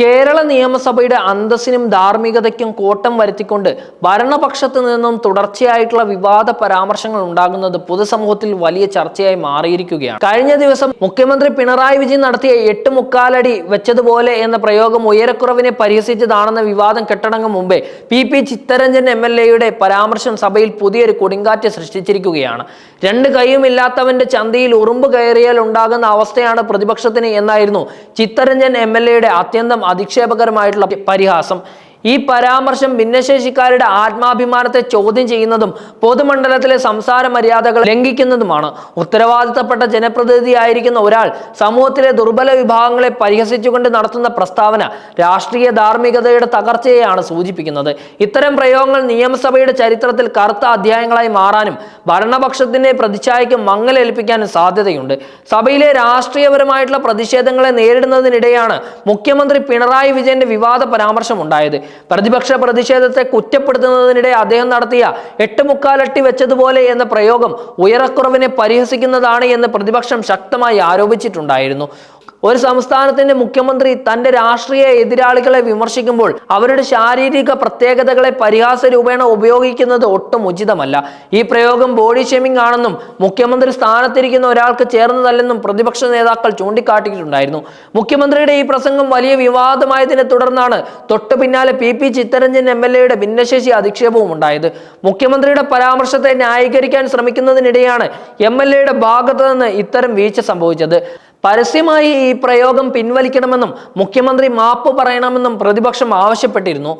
കേരള നിയമസഭയുടെ അന്തസ്സിനും ധാർമ്മികതയ്ക്കും കോട്ടം വരുത്തിക്കൊണ്ട് ഭരണപക്ഷത്ത് നിന്നും തുടർച്ചയായിട്ടുള്ള വിവാദ പരാമർശങ്ങൾ ഉണ്ടാകുന്നത് പൊതുസമൂഹത്തിൽ വലിയ ചർച്ചയായി മാറിയിരിക്കുകയാണ്. കഴിഞ്ഞ ദിവസം മുഖ്യമന്ത്രി പിണറായി വിജയൻ നടത്തിയ എട്ട് മുക്കാലടി വെച്ചതുപോലെ എന്ന പ്രയോഗം ഉയരക്കുറവിനെ പരിഹസിച്ചതാണെന്ന വിവാദം കെട്ടടങ്ങും മുമ്പേ P P Chitharanjan M L എയുടെ പരാമർശം സഭയിൽ പുതിയൊരു കൊടുങ്കാറ്റ് സൃഷ്ടിച്ചിരിക്കുകയാണ്. രണ്ട് കൈയുമില്ലാത്തവന്റെ ചന്തയിൽ ഉറുമ്പ് കയറിയാൽ ഉണ്ടാകുന്ന അവസ്ഥയാണ് പ്രതിപക്ഷത്തിന് എന്നായിരുന്നു ചിത്തരഞ്ജൻ എം എൽ എയുടെ അത്യന്തം അധിക്ഷേപകരമായിട്ടുള്ള പരിഹാസം ഈ പരാമർശം ഭിന്നശേഷിക്കാരുടെ ആത്മാഭിമാനത്തെ ചോദ്യം ചെയ്യുന്നതും പൊതുമണ്ഡലത്തിലെ സംസാര മര്യാദകൾ ലംഘിക്കുന്നതുമാണ്. ഉത്തരവാദിത്തപ്പെട്ട ജനപ്രതിനിധിയായിരിക്കുന്ന ഒരാൾ സമൂഹത്തിലെ ദുർബല വിഭാഗങ്ങളെ പരിഹസിച്ചുകൊണ്ട് നടത്തുന്ന പ്രസ്താവന രാഷ്ട്രീയ ധാർമ്മികതയുടെ തകർച്ചയെയാണ് സൂചിപ്പിക്കുന്നത്. ഇത്തരം പ്രയോഗങ്ങൾ നിയമസഭയുടെ ചരിത്രത്തിൽ കറുത്ത അധ്യായങ്ങളായി മാറാനും ഭരണപക്ഷത്തിന്റെ പ്രതിച്ഛായയ്ക്ക് മങ്ങലേൽപ്പിക്കാനും സാധ്യതയുണ്ട്. സഭയിലെ രാഷ്ട്രീയപരമായിട്ടുള്ള പ്രതിഷേധങ്ങളെ നേരിടുന്നതിനിടെയാണ് മുഖ്യമന്ത്രി പിണറായി വിജയന്റെ വിവാദ പരാമർശം ഉണ്ടായത്. പ്രതിപക്ഷ പ്രതിഷേധത്തെ കുറ്റപ്പെടുത്തുന്നതിനിടെ അദ്ദേഹം നടത്തിയ എട്ട് മുക്കാലട്ടി വെച്ചതുപോലെ എന്ന പ്രയോഗം ഉയരക്കുറവിനെ പരിഹസിക്കുന്നതാണ് എന്ന് പ്രതിപക്ഷം ശക്തമായി ആരോപിച്ചിട്ടുണ്ടായിരുന്നു. ഒരു സംസ്ഥാനത്തിന്റെ മുഖ്യമന്ത്രി തന്റെ രാഷ്ട്രീയ എതിരാളികളെ വിമർശിക്കുമ്പോൾ അവരുടെ ശാരീരിക പ്രത്യേകതകളെ പരിഹാസ രൂപേണ ഉപയോഗിക്കുന്നത് ഒട്ടും ഉചിതമല്ല. ഈ പ്രയോഗം ബോഡി ഷേമിംഗ് ആണെന്നും മുഖ്യമന്ത്രി സ്ഥാനത്തിരിക്കുന്ന ഒരാൾക്ക് ചേർന്നതല്ലെന്നും പ്രതിപക്ഷ നേതാക്കൾ ചൂണ്ടിക്കാട്ടിയിട്ടുണ്ടായിരുന്നു. മുഖ്യമന്ത്രിയുടെ ഈ പ്രസംഗം വലിയ വിവാദമായതിനെ തുടർന്നാണ് തൊട്ടു പിന്നാലെ P P Chitharanjan M L എയുടെ ഭിന്നശേഷി അധിക്ഷേപവും ഉണ്ടായത്. മുഖ്യമന്ത്രിയുടെ പരാമർശത്തെ ന്യായീകരിക്കാൻ ശ്രമിക്കുന്നതിനിടെയാണ് എം എൽ എയുടെ ഭാഗത്ത് നിന്ന് ഇത്തരം വീഴ്ച സംഭവിച്ചത്. പരസ്യമായി ഈ പ്രയോഗം പിൻവലിക്കണമെന്നും മുഖ്യമന്ത്രി മാപ്പ് പറയണമെന്നും പ്രതിപക്ഷം ആവശ്യപ്പെട്ടിരുന്നു.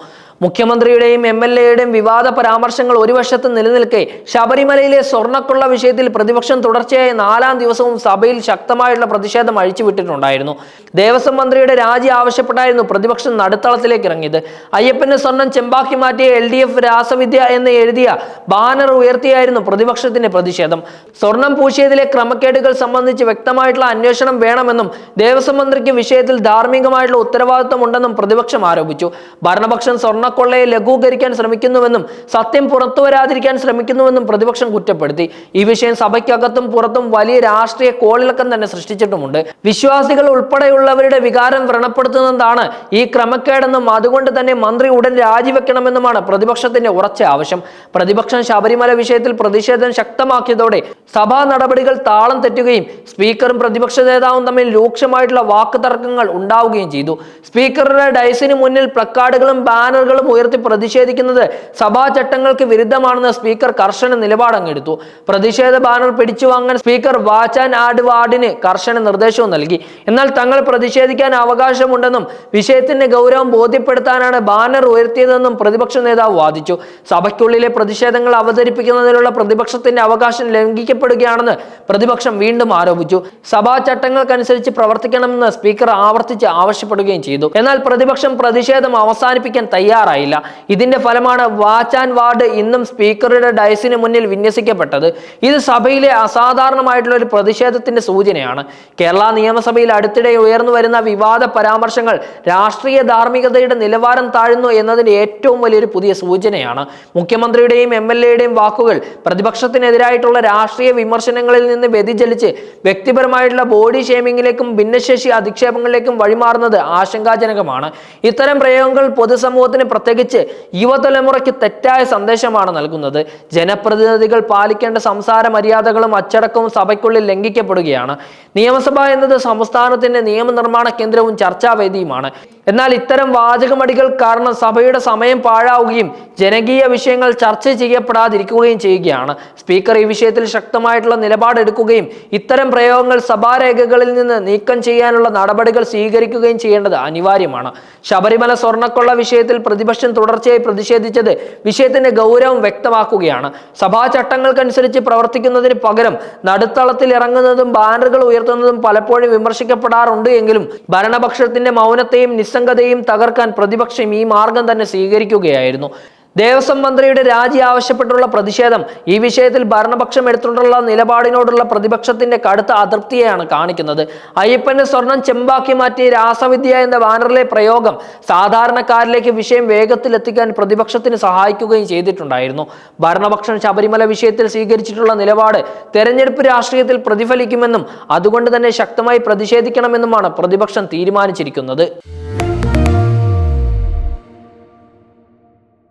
മുഖ്യമന്ത്രിയുടെയും എം എൽ എയുടെയും വിവാദ പരാമർശങ്ങൾ ഒരു വശത്ത് നിലനിൽക്കെ ശബരിമലയിലെ സ്വർണക്കൊള്ള വിഷയത്തിൽ പ്രതിപക്ഷം തുടർച്ചയായ നാലാം ദിവസവും സഭയിൽ ശക്തമായുള്ള പ്രതിഷേധം അഴിച്ചുവിട്ടിട്ടുണ്ടായിരുന്നു. ദേവസ്വം മന്ത്രിയുടെ രാജി ആവശ്യപ്പെട്ടായിരുന്നു പ്രതിപക്ഷം നടുത്തളത്തിലേക്ക് ഇറങ്ങിയത്. അയ്യപ്പന് സ്വർണം ചെമ്പാക്കി മാറ്റിയ എൽ ഡി എഫ് രാസവിദ്യ എന്ന് എഴുതിയ ബാനർ ഉയർത്തിയായിരുന്നു പ്രതിപക്ഷത്തിന്റെ പ്രതിഷേധം. സ്വർണം പൂശിയതിലെ ക്രമക്കേടുകൾ സംബന്ധിച്ച് വ്യക്തമായിട്ടുള്ള അന്വേഷണം വേണമെന്നും ദേവസ്വം മന്ത്രിക്ക് വിഷയത്തിൽ ധാർമ്മികമായിട്ടുള്ള ഉത്തരവാദിത്വം ഉണ്ടെന്നും പ്രതിപക്ഷം ആരോപിച്ചു. ഭരണപക്ഷം സ്വർണക്കൊള്ളയെ ലഘൂകരിക്കാൻ ശ്രമിക്കുന്നുവെന്നും സത്യം പുറത്തു വരാതിരിക്കാൻ ശ്രമിക്കുന്നുവെന്നും പ്രതിപക്ഷം കുറ്റപ്പെടുത്തി. ഈ വിഷയം സഭയ്ക്കകത്തും പുറത്തും വലിയ രാഷ്ട്രീയ കോളിളക്കം തന്നെ സൃഷ്ടിച്ചിട്ടുമുണ്ട്. വിശ്വാസികൾ ഉൾപ്പെടെയുള്ളവരുടെ വികാരം വ്രണപ്പെടുത്തുന്നതാണ് ഈ ക്രമക്കേടെന്നും അതുകൊണ്ട് തന്നെ മന്ത്രി ഉടൻ രാജിവെക്കണമെന്നുമാണ് പ്രതിപക്ഷത്തിന്റെ ഉറച്ച ആവശ്യം. പ്രതിപക്ഷം ശബരിമല വിഷയത്തിൽ പ്രതിഷേധം ശക്തമാക്കിയതോടെ സഭാ നടപടികൾ താളം തെറ്റുകയും സ്പീക്കറും പ്രതിപക്ഷ നേതാവും തമ്മിൽ രൂക്ഷമായിട്ടുള്ള വാക്കുതർക്കങ്ങൾ ഉണ്ടാവുകയും ചെയ്തു. സ്പീക്കറുടെ ഡയസിന് മുന്നിൽ പ്ലക്കാർഡുകളും ബാനറുകളും ഉയർത്തി പ്രതിഷേധിക്കുന്നത് സഭാ ചട്ടങ്ങൾക്ക് വിരുദ്ധമാണെന്ന് സ്പീക്കർ കർശന നിലപാടങ്ങെടുത്തു. പ്രതിഷേധ ബാനർ പിടിച്ചു വാങ്ങാൻ സ്പീക്കർ വാച്ച് ആൻഡ് ആഡ് വാർഡിന് കർശന നിർദ്ദേശവും നൽകി. എന്നാൽ തങ്ങൾ പ്രതിഷേധിക്കാൻ അവകാശമുണ്ടെന്നും വിഷയത്തിന്റെ ഗൗരവം ബോധ്യപ്പെടുത്താനാണ് ബാനർ ഉയർത്തിയതെന്നും പ്രതിപക്ഷ നേതാവ് വാദിച്ചു. സഭയ്ക്കുള്ളിലെ പ്രതിഷേധങ്ങൾ അവതരിപ്പിക്കുന്നതിനുള്ള പ്രതിപക്ഷത്തിന്റെ അവകാശം ലംഘിക്കപ്പെടുകയാണെന്ന് പ്രതിപക്ഷം വീണ്ടും ആരോപിച്ചു. സഭാ ചട്ടങ്ങൾക്കനുസരിച്ച് പ്രവർത്തിക്കണമെന്ന് സ്പീക്കർ ആവർത്തിച്ച് ആവശ്യപ്പെടുകയും ചെയ്തു. എന്നാൽ പ്രതിപക്ഷം പ്രതിഷേധം അവസാനിപ്പിക്കാൻ തയ്യാറായില്ല. ഇതിന്റെ ഫലമാണ് വാച്ച് ആൻഡ് വാർഡ് ഇന്നും സ്പീക്കറുടെ ഡയസിന് മുന്നിൽ വിന്യസിക്കപ്പെട്ടത്. ഇത് സഭയിലെ അസാധാരണമായിട്ടുള്ള ഒരു പ്രതിഷേധത്തിന്റെ സൂചനയാണ്. കേരള നിയമസഭയിൽ അടുത്തിടെ ഉയർന്നു വരുന്ന വിവാദ പരാമർശങ്ങൾ രാഷ്ട്രീയ ധാർമ്മികതയുടെ നിലവാരം താഴ്ന്നു എന്നതിന്റെ ഏറ്റവും വലിയൊരു പുതിയ സൂചനയാണ്. മുഖ്യമന്ത്രിയുടെയും എം എൽ എയുടെയും വാക്കുകൾ പ്രതിപക്ഷത്തിനെതിരായിട്ടുള്ള രാഷ്ട്രീയ വിമർശനങ്ങളിൽ നിന്ന് വ്യതിചലിച്ച് വ്യക്തിപരമായിട്ടുള്ള ബോഡി ഷേമിങ്ങിലേക്കും ഭിന്നശേഷി അധിക്ഷേപങ്ങളിലേക്കും വഴിമാറുന്നത് ആശങ്കാജനകമാണ്. ഇത്തരം പ്രയോഗങ്ങൾ പൊതുസമൂഹത്തിന് പ്രത്യേകിച്ച് യുവതലമുറയ്ക്ക് തെറ്റായ സന്ദേശമാണ് നൽകുന്നത്. ജനപ്രതിനിധികൾ പാലിക്കേണ്ട സംസാര മര്യാദകളും അച്ചടക്കവും സഭയ്ക്കുള്ളിൽ ലംഘിക്കപ്പെടുകയാണ്. നിയമസഭ എന്നത് സംസ്ഥാനത്തിന്റെ നിയമനിർമ്മാണ കേന്ദ്രവും ചർച്ചാവേദിയുമാണ് എന്നാൽ ഇത്തരം വാചകമടികൾ കാരണം സഭയുടെ സമയം പാഴാവുകയും ജനകീയ വിഷയങ്ങൾ ചർച്ച ചെയ്യപ്പെടാതിരിക്കുകയും ചെയ്യുകയാണ്. സ്പീക്കർ ഈ വിഷയത്തിൽ ശക്തമായിട്ടുള്ള നിലപാടെടുക്കുകയും ഇത്തരം പ്രയോഗങ്ങൾ സഭാരേഖകളിൽ നിന്ന് നീക്കം ചെയ്യാനുള്ള നടപടികൾ സ്വീകരിക്കുകയും ചെയ്യേണ്ടത് അനിവാര്യമാണ്. ശബരിമല സ്വർണക്കൊള്ള വിഷയത്തിൽ പ്രതിപക്ഷം തുടർച്ചയായി പ്രതിഷേധിച്ചത് വിഷയത്തിന്റെ ഗൗരവം വ്യക്തമാക്കുകയാണ്. സഭാ ചട്ടങ്ങൾക്കനുസരിച്ച് പ്രവർത്തിക്കുന്നതിന് പകരം നടുത്തളത്തിൽ ഇറങ്ങുന്നതും ബാനറുകൾ ഉയർത്തുന്നതും പലപ്പോഴും വിമർശിക്കപ്പെടാറുണ്ട് എങ്കിലും ഭരണപക്ഷത്തിന്റെ മൗനത്തെയും നിസ്സംഗതയും തകർക്കാൻ പ്രതിപക്ഷം ഈ മാർഗം തന്നെ സ്വീകരിക്കുകയായിരുന്നു. ദേവസ്വം മന്ത്രിയുടെ രാജി ആവശ്യപ്പെട്ടുള്ള പ്രതിഷേധം ഈ വിഷയത്തിൽ ഭരണപക്ഷം എടുത്തിട്ടുള്ള നിലപാടിനോടുള്ള പ്രതിപക്ഷത്തിന്റെ കടുത്ത അതൃപ്തിയെയാണ് കാണിക്കുന്നത്. അയ്യപ്പന്റെ സ്വർണം ചെമ്പാക്കി മാറ്റിയ രാസവിദ്യ എന്ന ബാനറിലെ പ്രയോഗം സാധാരണക്കാരിലേക്ക് വിഷയം വേഗത്തിൽ എത്തിക്കാൻ പ്രതിപക്ഷത്തിന് സഹായിക്കുകയും ചെയ്തിട്ടുണ്ടായിരുന്നു. ഭരണപക്ഷം ശബരിമല വിഷയത്തിൽ സ്വീകരിച്ചിട്ടുള്ള നിലപാട് തെരഞ്ഞെടുപ്പ് രാഷ്ട്രീയത്തിൽ പ്രതിഫലിക്കുമെന്നും അതുകൊണ്ട് തന്നെ ശക്തമായി പ്രതിഷേധിക്കണമെന്നുമാണ് പ്രതിപക്ഷം തീരുമാനിച്ചിരിക്കുന്നത്.